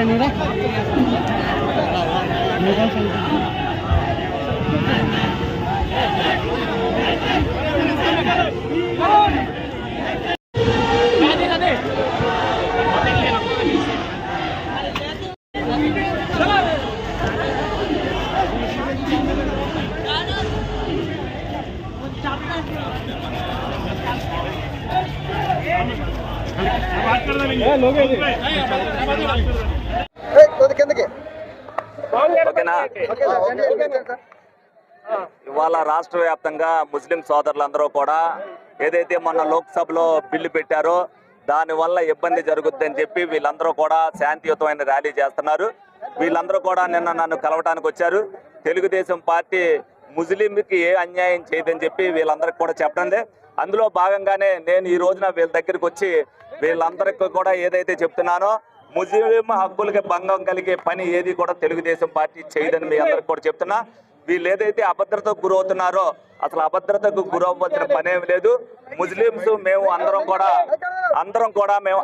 కిందకి ఓకేనా okay sir, okay, okay ఇవాళ రాష్ట్ర వ్యాప్తంగా ముస్లిం సోదరులందరూ కూడా ఏదైతే మొన్న లోక్సభలో బిల్లు పెట్టారో దాని వల్ల ఇబ్బంది జరుగుద్దని చెప్పి వీళ్ళందరూ కూడా శాంతియుతమైన ర్యాలీ చేస్తున్నారు. వీళ్ళందరూ కూడా నిన్న నన్ను కలవటానికి వచ్చారు. తెలుగుదేశం పార్టీ ముస్లింకి ఏ అన్యాయం చేయదని చెప్పి వీళ్ళందరికీ కూడా చెప్పండి అందులో భాగంగానే నేను ఈ రోజున వీళ్ళ దగ్గరికి వచ్చి వీళ్ళందరికీ కూడా ఏదైతే చెప్తున్నానో ముస్లిం హక్కులకి భంగం కలిగే పని ఏది కూడా తెలుగుదేశం పార్టీ చేయదని మీ అందరికి కూడా చెప్తున్నా. వీళ్ళు ఏదైతే అభద్రతకు గురవుతున్నారో అసలు అభద్రతకు గురవ్వాల్సిన పనేం లేదు. ముస్లింస్ మేము అందరం కూడా అందరం కూడా మేము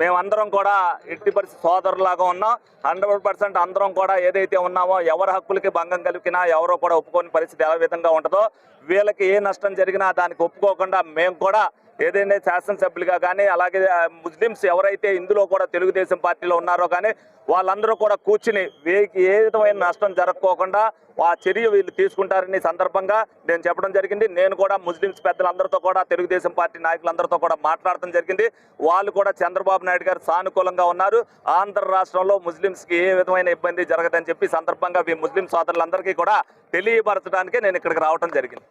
మేమందరం కూడా ఎట్టి పరిస్థితి సోదరులాగా ఉన్నాం. హండ్రెడ్ పర్సెంట్ అందరం కూడా ఏదైతే ఉన్నామో ఎవరి హక్కులకి భంగం కలిపినా ఎవరో కూడా ఒప్పుకోని పరిస్థితి ఏ విధంగా ఉంటుందో వీళ్ళకి ఏ నష్టం జరిగినా దానికి ఒప్పుకోకుండా మేము కూడా ఏదైనా శాసనసభ్యులుగా కానీ అలాగే ముస్లిమ్స్ ఎవరైతే ఇందులో కూడా తెలుగుదేశం పార్టీలో ఉన్నారో కానీ వాళ్ళందరూ కూడా కూర్చుని వీరికి ఏ విధమైన నష్టం జరగకోకుండా ఆ చర్య వీళ్ళు తీసుకుంటారని సందర్భంగా నేను చెప్పడం జరిగింది. నేను కూడా ముస్లిమ్స్ పెద్దలందరితో కూడా తెలుగుదేశం పార్టీ నాయకులందరితో కూడా మాట్లాడటం జరిగింది. వాళ్ళు కూడా చంద్రబాబు నాయుడు గారు సానుకూలంగా ఉన్నారు. ఆంధ్ర రాష్ట్రంలో ముస్లిమ్స్కి ఏ విధమైన ఇబ్బంది జరగదని చెప్పి సందర్భంగా ఈ ముస్లిం సోదరులందరికీ కూడా తెలియపరచడానికే నేను ఇక్కడికి రావడం జరిగింది.